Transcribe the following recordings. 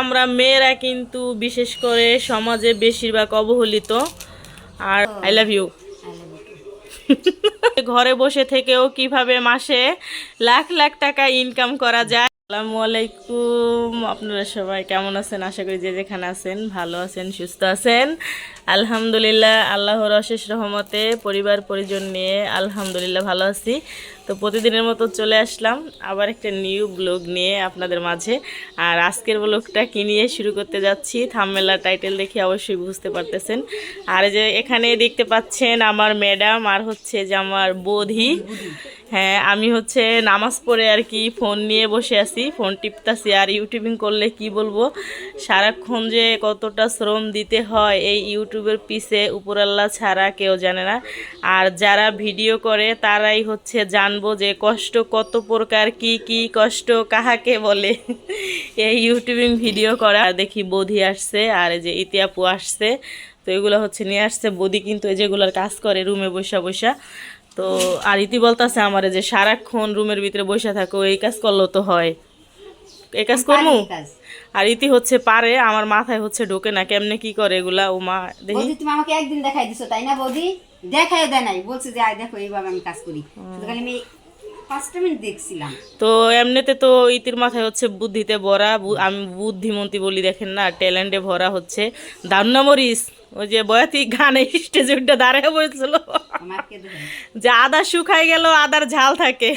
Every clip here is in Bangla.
আমরা মেয়েরা কিন্তু বিশেষ করে সমাজে বেশিরভাগ অবহেলিত। আর আই লাভ ইউ ঘরে বসে থেকেও কীভাবে মাসে লাখ লাখ টাকা ইনকাম করা যায়? আসসালামু আলাইকুম। আপনারা সবাই কেমন আছেন? আশা করি যে যেখানে আছেন ভালো আছেন সুস্থ আছেন। আলহামদুলিল্লাহ আল্লাহর অশেষ রহমতে পরিবার পরিজন নিয়ে আলহামদুলিল্লাহ ভালো আছি। তো প্রতিদিনের মতো চলে আসলাম আবার একটা নিউ ব্লগ নিয়ে আপনাদের মাঝে। আর আজকের ব্লগটা কি নিয়ে শুরু করতে যাচ্ছি, থামমেলা টাইটেল দেখে অবশ্যই বুঝতে পারতেছেন। আর যে এখানে দেখতে পাচ্ছেন আমার ম্যাডাম আর হচ্ছে যে আমার বোধি হ্যাঁ আমি হচ্ছে নামাজ পড়ে আর কি ফোন নিয়ে বসে আছি, ফোন টিপতাছি আর ইউটিউবিং করলে কি বলব? সারাক্ষণ যে কতটা শ্রম দিতে হয় এই ইউটিউবের পিছে উপরাল্লা ছাড়া কেউ জানে না। আর যারা ভিডিও করে তারাই হচ্ছে জানব যে কষ্ট কত প্রকার কি কি কষ্ট কাহাকে বলে। এই ইউটিউবিং ভিডিও করা আর দেখি বধি আসছে আর এই যে ইতিয়াপু আসছে। তো এগুলো হচ্ছে নিয়ে আসছে। বদি কিন্তু এই যেগুলোর কাজ করে রুমে বসা বসা। তো আর ইতি বলতাছে আমারে যে সারাক্ষণ রুমের ভিতরে বসে থাকো এই কাজ করলেও তো হয়। এই কাজ করব আর ইতি হচ্ছে পারে আমার মাথায় হচ্ছে ঢোকে না কেমনে কি করে এগুলা? ও মা দেখি তুমি আমাকে একদিন দেখাই দিছো তাই না বৌদি? দেখাই দেয় নাই বলছে যে আয় দেখো এইভাবে আমি কাজ করি। শুধু খালি আমি পাঁচটা মিনিট দেখছিলাম। তো এমনিতে তো ইতির মাথায় হচ্ছে বুদ্ধিতে ভরা আমি বুদ্ধিমন্তী বলি দেখেন না ট্যালেন্টে ভরা হচ্ছে। দারুণা মরিস ওই যে বয়াতি গানে স্টেজে উঠে দাঁড়িয়ে বলছিল যে আদা শুকাই গেল আদার ঝাল থাকে।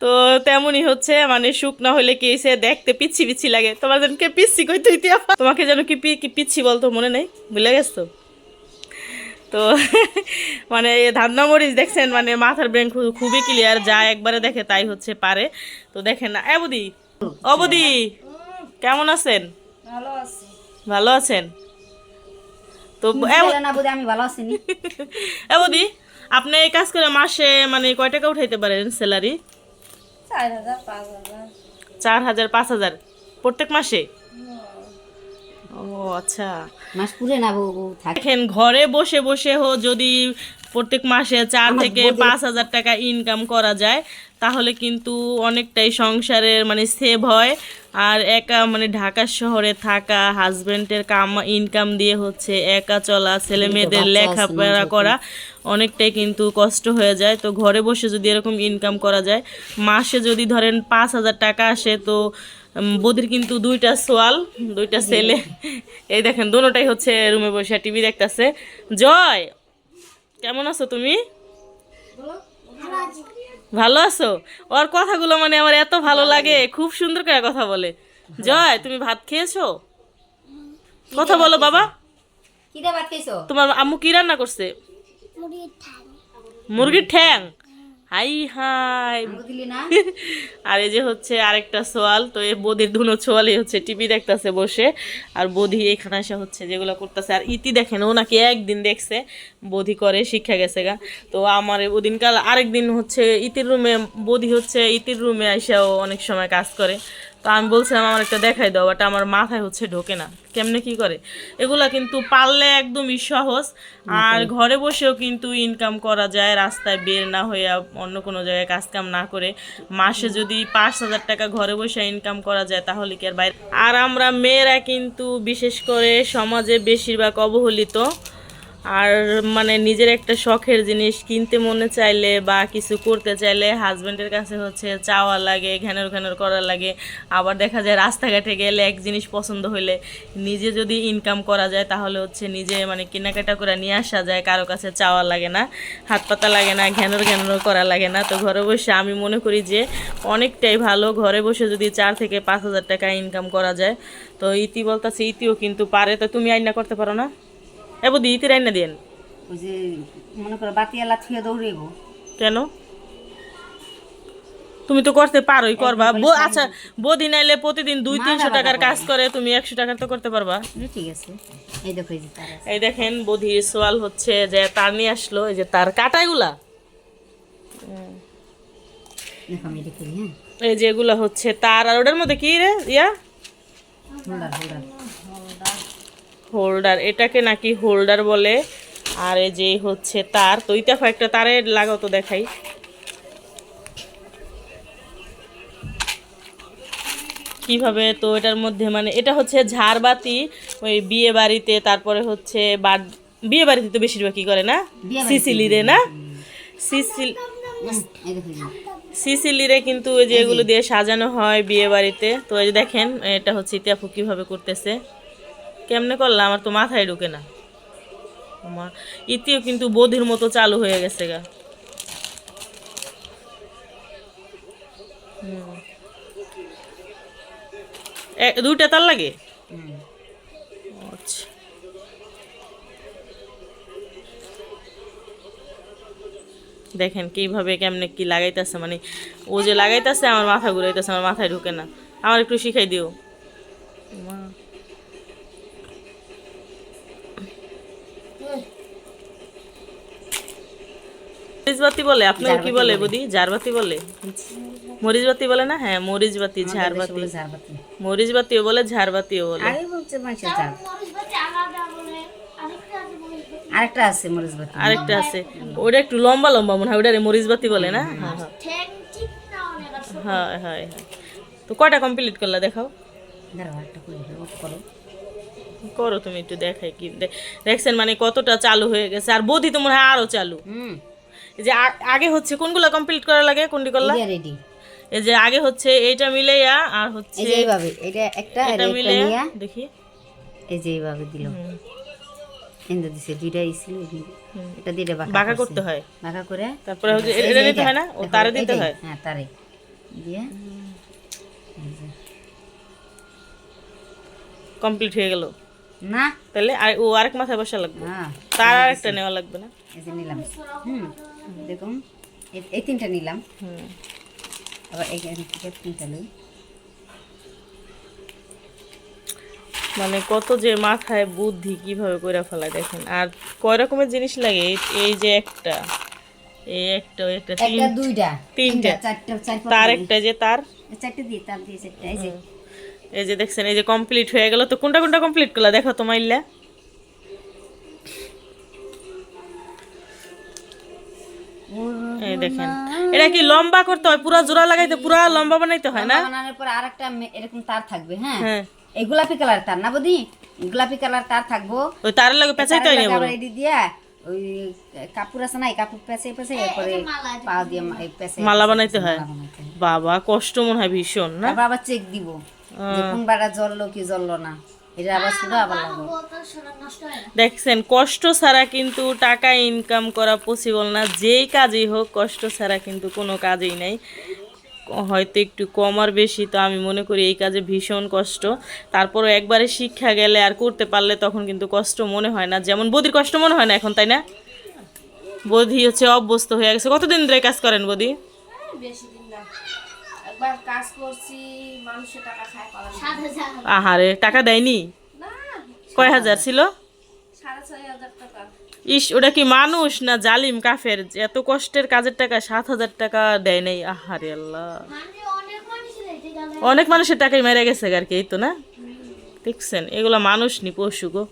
তো তেমনই হচ্ছে মানে শুকনা হলে কি সে দেখতে পিচ্ছি পিচ্ছি লাগে। তোমার যেন কে পিচ্ছি কই তুই তোমাকে যেন কি পি- কি পিচ্ছি বলতো মনে নেই? ভুলে গেছো? তো মানে ধান্না মরিচ দেখছেন মানে মাথার ব্রেন খুবই ক্লিয়ার যা একবারে দেখে তাই হচ্ছে পারে। তো দেখেন না এবদি অবদি কেমন আছেন? ভালো আছি। ভালো আছেন? তো আমি ভালো আছি আপনি এই কাজ করে মাসে মানে কয় টাকা উঠাইতে পারেন স্যালারি চার হাজার পাঁচ হাজার প্রত্যেক মাসে? ও আচ্ছা। মাস পুরে না বউ থাকে। দেখেন ঘরে বসে বসে হো যদি প্রত্যেক মাসে চার থেকে পাঁচ হাজার টাকা ইনকাম করা যায় তাহলে কিন্তু অনেকটাই সংসারের মানে সেভ হয়। আর একা মানে ঢাকা শহরে থাকা হাজবেন্ডের কাম ইনকাম দিয়ে হচ্ছে একা চলা ছেলে মেয়েদের লেখাপড়া করা অনেকটাই কিন্তু কষ্ট হয়ে যায়। তো ঘরে বসে যদি এরকম ইনকাম করা যায় মাসে যদি ধরেন পাঁচ হাজার টাকা আসে তো বৌদির কিন্তু দুইটা সোয়াল দুইটা ছেলে। এই দেখেন দুটোটাই হচ্ছে রুমে বসে টিভি দেখতেছে। জয় কেমন আছো তুমি? ভালো আছো? ওর কথাগুলো মানে আমার এত ভালো লাগে খুব সুন্দর করে কথা বলে। জয় তুমি ভাত খেয়েছো? কথা বলো বাবা। তোমার আম্মু কি রান্না করছে? মুরগির ঠ্যাং? High high. আর এই যে হচ্ছে আরেকটা সোয়াল তো এই বদির দুনো সোয়ালই হচ্ছে টিভি দেখতেছে বসে। আর বধি এখানে এসে হচ্ছে যেগুলো করতেছে। আর ইতি দেখেন ও নাকি একদিন দেখছে বধি করে শিক্ষা গেছে গা। তো আমার ওদিনকাল আরেকদিন হচ্ছে ইতির রুমে বধি হচ্ছে ইতির রুমে এসেও অনেক সময় কাজ করে। তো আমি বলছিলাম আমার একটা দেখাই দাও বাট আমার মাথায় হচ্ছে ঢোকে না। কেমনে কি করে? এগুলা কিন্তু পারলে একদমই সহজ। আর ঘরে বসেও কিন্তু ইনকাম করা যায় রাস্তায় বের না হয়ে অন্য কোনো জায়গায় কাজ কাম না করে। মাসে যদি পাঁচ হাজার টাকা ঘরে বসে ইনকাম করা যায় তাহলে কি আর বাইরে? আর আমরা মেয়েরা কিন্তু বিশেষ করে সমাজে বেশিরভাগ অবহেলিত। আর মানে নিজের একটা শখের জিনিস, কিনতে মনে চাইলে বা কিছু করতে চাইলে হাজব্যান্ডের কাছে হচ্ছে চাওয়া লাগে, ঘ্যানর ঘ্যানর করা লাগে। আবার দেখা যায় রাস্তাঘাটে গেলে এক জিনিস পছন্দ হইলে নিজে যদি ইনকাম করা যায় তাহলে হচ্ছে নিজে মানে কেনাকাটা করে নিয়ে আসা যায়, কারও কাছে চাওয়া লাগে না, হাত পাতা লাগে না, ঘ্যানর ঘ্যানর করা লাগে না। তো ঘরে বসে আমি মনে করি যে অনেকটাই ভালো, ঘরে বসে যদি চার থেকে পাঁচ হাজার টাকা ইনকাম করা যায়। তো ইতি বলতেছে ইতিও কিন্তু পারে। তো তুমি আইনা করতে পারো না? এ বুদ্ধি ইতির আইনা দিয়েন ওই যে মনে করো বাতিয়ালা থুয়ে দৌড়েব কেন? তুমি তো করতে পারোই করবা। বো- আচ্ছা বদি নাইলে প্রতিদিন দুই তিনশো টাকার কাজ করে তুমি একশো টাকার তো করতে পারবা। ঠিক আছে। এই দেখো এই দেখেন বধির সোয়াল হচ্ছে যে তার নিয়ে আসলো এই যে তার কাটাইগুলা হ্যাঁ। এই যে এগুলা হচ্ছে তার আর ওটার মধ্যে কি রে ইয়া? হোল্ডার হোল্ডার হোল্ডার এটাকে নাকি হোল্ডার বলে। আর এই যে হচ্ছে তার তো ইতাফা একটা তারে লাগাও তো দেখাই। কীভাবে তো এটার মধ্যে মানে এটা হচ্ছে ঝাড়বাতি ওই বিয়ে বাড়িতে তারপরে হচ্ছে বিয়ে বাড়িতে তো বেশিরভাগ কি করে না। সিসিলিরে না? সিসিল। সিসিলিরে কিন্তু ওই যে এগুলো দিয়ে সাজানো হয় বিয়ে বাড়িতে। তো এই দেখেন এটা হচ্ছে ইতিহাফু কীভাবে করতেছে। কেমনে করলাম? আমার তো মাথায় ঢুকে না। আমার ইতিও কিন্তু বোধির মতো চালু হয়ে গেছে গা। দুইটা তার লাগে? আচ্ছা। দেখেন কীভাবে কেমনে কি লাগাইতেছে মানে ও যে লাগাইতেছে আমার মাথা ঘুরাইতেছে আমার মাথায় ঢুকে না। আমার একটু শিখাই দিও মা। মরিচবাতি বলে? আপনার কি বলে বুদি? ঝাড়বাতি বলে? মরিচবাতি বলে না? হ্যাঁ মরিচবাতি ঝাড়বাতি। বলে ঝাড়বাতি। মরিচবাতিও বলে ঝাড়বাতিও বলে। আরেকটা আছে মরিচবাতি। আরেকটা আছে ওটা একটু লম্বা লম্বা মনে হয় ওটারে মরিচবাতি বলে না? হ্যাঁ হ্যাঁ। হ্যাঁ হ্যাঁ তো কয়টা কমপ্লিট করলা? দেখাও। করে তুমি একটু দেখাই কি। দেখছেন মানে কতটা চালু হয়ে গেছে। আর বৌদি তো মনে হয় আরও চালু। হুম। যে আগে হচ্ছে কোনগুলো কমপ্লিট করা লাগে? কোনটি করলা? রেডি এই যে আগে হচ্ছে এইটা মিলেইয়া আর হচ্ছে এই যে এইভাবে এটা একটা আর এটা একটা মিলে দেখি। এই যে এইভাবে দিল। এন্দা দিছে দুইটাই ছিল এটা দিয়ে বাঁকা বাঁকা করতে হয়। বাঁকা করে তারপরে হচ্ছে এটা এইটা, হয় না? ও তারে দিতে হয়? হ্যাঁ তারে। দিয়ে কমপ্লিট হয়ে গেল। না? তাহলে আর ও আরেক মাথায় বসা লাগবে। তার আরেকটা নেওয়া লাগবে না? এই যে নিলাম। হুম দেখুন এই- এই তিনটা নিলাম। হুম। আবার এখান থেকে তিনটা লই মানে কত যে মাথায় বুদ্ধি কীভাবে করে ফেলায় দেখেন। আর কয় রকমের জিনিস লাগে? এই- এই যে একটা এই একটা একটা তিন একটা দুইটা তিনটা। চারটা চার তার একটা যে তার? চারটে দিয়ে তার দিয়ে চারটা এই যে। এই যে দেখছেন এই যে কমপ্লিট হয়ে গেল। তো কোনটা কোনটা কমপ্লিট করলা? দেখো তো মাইল্লা। এই দেখেন। এটা কি লম্বা করতে হয়? পুরা জোড়া লাগাইতে পুরা লম্বা বানাইতে হয় না? বানানোর পর আরেকটা এরকম তার থাকবে এই গোলাপি কালার তার না বদি? গোলাপি কালার তার থাকব। ওই তারের লাগে পেঁচাইতে হয় না বলো দিয়া ওই কাপড় আছে না কাপড় পেঁচে পেঁচে এরপরে পা দিয়ে পেঁচে মালা বানাইতে হয়? মালা বানাইতে হয়। বাবা কষ্ট মনে হয় ভীষণ না? বাবা চেক দিব। যে কোন জ্বললো কি জ্বললো না? এটা আবার শুধু আবার লাগবে দেখছেন কষ্ট ছাড়া কিন্তু টাকা ইনকাম করা পসিবল না। যেই কাজই হোক কষ্ট ছাড়া কিন্তু কোনো কাজেই নাই। হয়তো একটু কম আর বেশি তো আমি মনে করি এই কাজে ভীষণ কষ্ট। তারপরও একবারে শিক্ষা গেলে আর করতে পারলে তখন কিন্তু কষ্ট মনে হয় না। যেমন বদির কষ্ট মনে হয় না এখন তাই না? বদি হচ্ছে অভ্যস্ত হয়ে গেছে। কতদিন ধরে কাজ করেন বদি? আহারে টাকা দেয়নি? কয় হাজার ছিল? ইস ওটা কি মানুষ না জালিম কাফের? এত কষ্টের কাজের টাকা সাত হাজার টাকা দেয় নাই। আহারে আল্লাহ। অনেক মানুষের টাকাই মেরে গেছে আর কি এই তো না? দেখছেন এগুলো মানুষ নি পশু গো।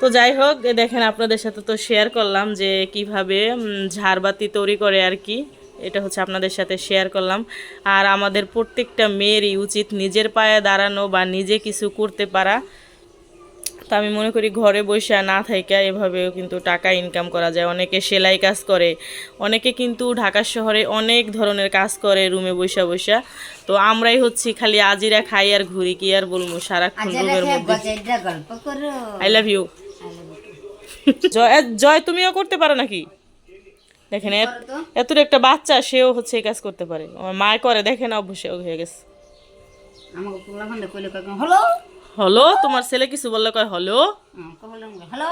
তো যাই হোক দেখেন আপনাদের সাথে তো শেয়ার করলাম যে কীভাবে ঝাড়বাতি তৈরি করে আর কি। এটা হচ্ছে আপনাদের সাথে শেয়ার করলাম। আর আমাদের প্রত্যেকটা মেয়েরই উচিত নিজের পায়ে দাঁড়ানো বা নিজে কিছু করতে পারা। তো আমি মনে করি ঘরে বসে না থাইকা এভাবেও কিন্তু টাকা ইনকাম করা যায়। অনেকে সেলাই কাজ করে অনেকে কিন্তু ঢাকা শহরে অনেক ধরনের কাজ করে রুমে বসে বসে। তো আমরাই হচ্ছি খালি আজিরা খাই আর ঘুরি কি আর বলব? সারাক্ষণ রুমের মধ্যে। আই লাভ ইউ জয় জয় তুমিও করতে পারো নাকি? দেখেন এত- একটা বাচ্চা সেও হচ্ছে এই কাজ করতে পারে। আমার মা করে দেখেন অবশ্যই হয়ে গেছে। হলো তোমার ছেলে কিছু বললে কয় হলো হ্যালো?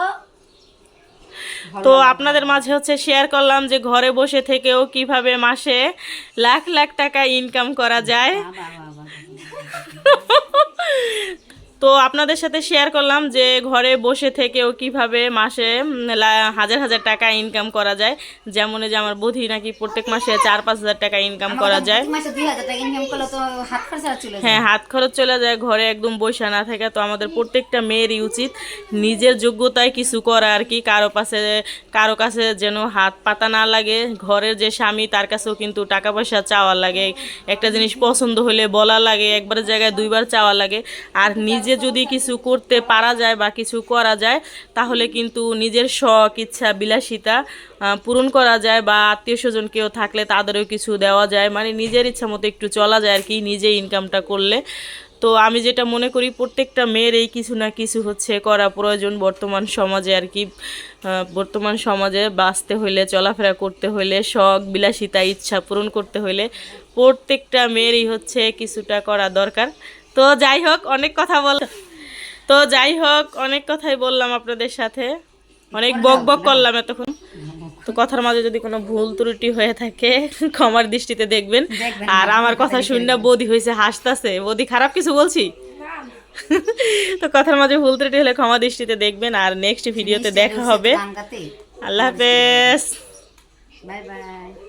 তো আপনাদের মাঝে হচ্ছে শেয়ার করলাম যে ঘরে বসে থেকেও কীভাবে মাসে লাখ লাখ টাকা ইনকাম করা যায়। তো আপনাদের সাথে শেয়ার করলাম যে ঘরে বসে থেকেও কীভাবে মাসে হাজার হাজার টাকা ইনকাম করা যায়। যেমন যে আমার বুধি নাকি প্রত্যেক মাসে চার পাঁচ হাজার টাকা ইনকাম করা যায়। হ্যাঁ হাত খরচ চলে যায় ঘরে একদম বৈশা না থাকে। তো আমাদের প্রত্যেকটা মেয়েরই উচিত নিজের যোগ্যতায় কিছু করা আর কি। কারও পাশে কারও কাছে যেন হাত পাতা না লাগে। ঘরের যে স্বামী তার কাছেও কিন্তু টাকা পয়সা চাওয়া লাগে। একটা জিনিস পছন্দ হলে বলা লাগে একবারের জায়গায় দুইবার চাওয়া লাগে। আর নিজে যদি কিছু করতে পারা যায় বা কিছু করা যায়, তাহলে কিন্তু নিজের শখ, ইচ্ছা, বিলাসিতা পূরণ করা যায় বা আত্মীয় স্বজন কেউ থাকলে তাদেরও কিছু দেওয়া যায়। মানে নিজের ইচ্ছা মতো একটু চলা যায় আর কি নিজে ইনকামটা করলে। তো আমি যেটা মনে করি, প্রত্যেকটা মেয়ের এই কিছু না কিছু হচ্ছে করা প্রয়োজন বর্তমান সমাজে আর কি। বর্তমান সমাজে বাঁচতে হইলে, চলাফেরা করতে হইলে, শখ, বিলাসিতা, ইচ্ছা পূরণ করতে হইলে প্রত্যেকটা মেয়েরই হচ্ছে কিছুটা করা দরকার। তো যাই হোক অনেক কথা বল তো যাই হোক অনেক কথাই বললাম আপনাদের সাথে। অনেক বক বক করলাম এতক্ষণ। তো কথার মাঝে যদি কোনো ভুল ত্রুটি হয়ে থাকে ক্ষমার দৃষ্টিতে দেখবেন। আর আমার কথা শুনে বৌদি হয়েছে হাসতাছে। বৌদি খারাপ কিছু বলছি? তো কথার মাঝে ভুল ত্রুটি হলে ক্ষমা দৃষ্টিতে দেখবেন আর নেক্সট ভিডিওতে দেখা হবে। আল্লাহ হাফেজ। Bye bye.